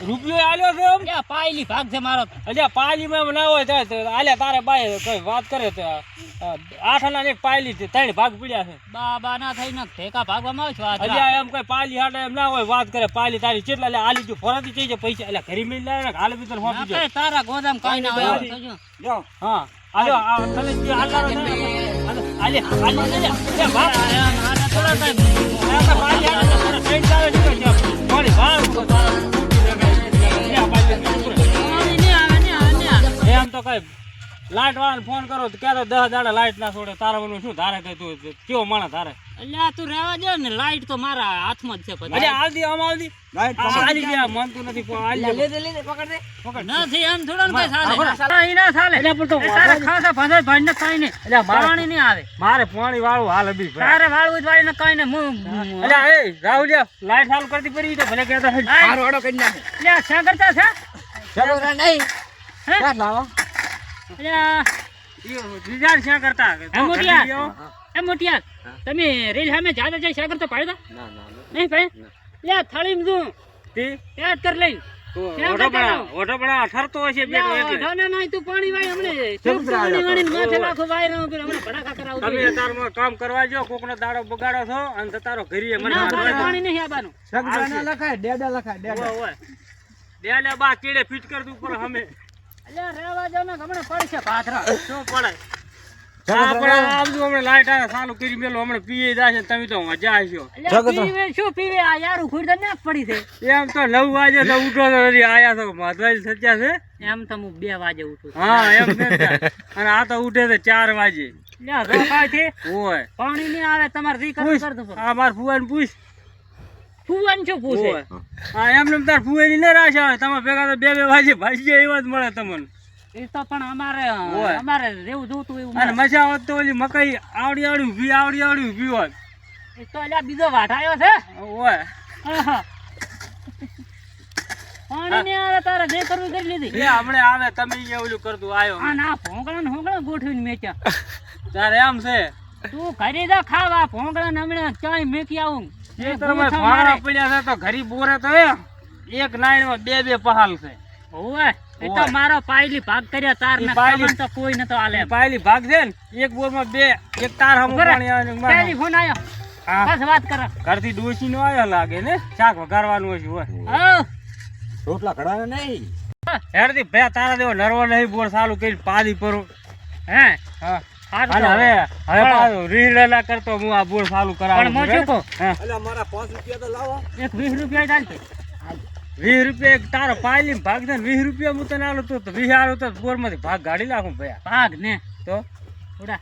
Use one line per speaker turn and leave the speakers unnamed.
રૂપિયો આલ્યો છે એમ
લ્યા પાયલી ભાગ છે મારો
અલ્યા પાલીમાં માં ના હોય તો તો આલ્યા તારે બાય કોઈ વાત કરે તો આઠ આના એક પાયલી છે ત્રણ ભાગ પડ્યા છે
બાબા ના થઈને ઠેકા ભાગવામાં આવે છે
અલ્યા એમ કઈ પાલી હાટે એમ ના હોય વાત કરે પાલી તારી કેટલા લે આલી જો ફરતી થઈ જાય પૈસા અલ્યા ઘરી મેં લાવે હાલ બી તને
ના
હોપી
કઈ તારા ગોદામ કાંઈ ના હોય
આલી. હા આલો આ તને જે આટલા ને આલે આલે ને અલ્યા ભાગ
આ- આને થોડા time.
આ પાયલી પાલી હાટે તો તને ચાલે તો કઈ લાઈટ વાળાને ફોન કરો તો ક્યારે દસ દાડા લાઈટ ના છોડે તારા મને શું ધારે કઈ તું કેવો માણસ ધારે
અલ્યા તું રહેવા દે ને લાઈટ તો મારા હાથમાં જ છે પછી
અરે આવતી આમ આવતી
લાઈટ
આલી ગયા મનતું નથી પણ લે લે પકડ.
નથી એમ થોડો ને કઈ ચાલે કાંઈ ના સાલે
એટલે પણ તો
તારા ખાસા ભાંડે ભાંડને કાંઈ નહીં
અલ્યા મારે-
પાણી નહીં આવે
મારે પાણી વાળું હાલ બી ભાઈ.
તારે વાળવું જ વાળીને કઈ નહીં હું
એટલે એ રાહુલિયા લાઈટ ચાલુ કરતી પડી તો ભલે કહેતા
મારો અડો કરી નાખે
અલ્યા શા કરતા છે
ચલો નહીં
હે?
લાવો
શા કરતા
એ મોટિયા. એ તમે રેલ સામે જાતા જાય શા કરતા પાડતા
ના ના
નહીં ભાઈ?
તી?
યાદ કર લઈ.
કામ કરવા જો કોકનો દાડો બગાડો છો અને તારો
ના
સગડા લખાય ડેડા લખાય ડેડા.
બા ચીડે ફીટ કર દઉં પર અમે
અલ્યા રહેવા દો ને હમણે પડશે પાથરા.
શું પડે? આ પણ આમ લાઈટ આવે ચાલુ કરી મેલો હમણાં પીએ જાય તમે તો મજા આવશો
પીવે શું પીવે? આ યાર ઉખુડ ના પડી છે.
એમ તો નવ વાગે તો ઉઠો તો હજી આયા છો મધવાઈ સચ્યા છે?
એમ તો હું બે વાગે ઉઠું
હા એમ અને આ તો ઉઠે છે ચાર વાગે.
રોકાય છે.
ઓય.
પાણી નહીં આવે તમારે રી કરવું કર દો
આ માર ફુવાને પૂછ.
ફુવાન છો પૂછે
હા એમ ને તાર ફુવાની ન રાશ આવે તમે ભેગા તો બે બે વાજે ભાજી એવા જ મળે તમને.
એ તો પણ અમારે અમારે રેવું જોતું એવું
અને મજા આવત તો ઓલી મકાઈ આવડી આવડી ઊભી આવડી આવડી ઊભી હોત
એ તો અલ્યા બીજો વાઢાયો છે.
ઓય
પાણી નહીં આવે તારે જે કરવું કરી લીધી.
એ આપણે આવે તમે એ ઓલું કરતું આવ્યો
આ ના ભોંગળા ને ભોંગળા ગોઠવીને મેચ્યા.
તારે એમ છે.
તું ઘરે જા ખાવા ભોંગળા ને હમણાં ચાય મેકી આવું.
એ ફાળા પડ્યા છે તો ઘરી બોરે તો એક લાઈનમાં બે બે પહાલ છે.
ઓવે એ તો મારો પાયલી ભાગ કર્યા તાર ને
પાયલી-
તો કોઈ નતો આલે.
પાયલી ભાગ છે ને એક બોરમાં બે એક તાર હમું. પાણી આવે ને એક માર.
આયો. બસ વાત કરો.
ઘરથી ડોશી નો આવ્યો લાગે ને શાક વઘારવાનું હશે હોય.
રોટલા કઢાને નહીં.
હેડથી ભે તારા દેવો નરવો નહીં બોર ચાલુ કરી પાદી પરો.
હે?
હા. અને હવે હવે પાછું રીહડેલા કરતો હું આ બોર ચાલુ કરાવું
પણ મોચું કહું.
હા.
મારા પાંચ રૂપિયા તો લાવો.
એક વીસ રૂપિયા જ આલજે.
રૂપિયા એક તારો પાયલી ભાગ વીસ રૂપિયા હું તને આલું તો વીસ આલું તો બોરમાંથી ભાગ ગાડી નાખું ભયા.
ભાગ ને
તો?
ઉડા.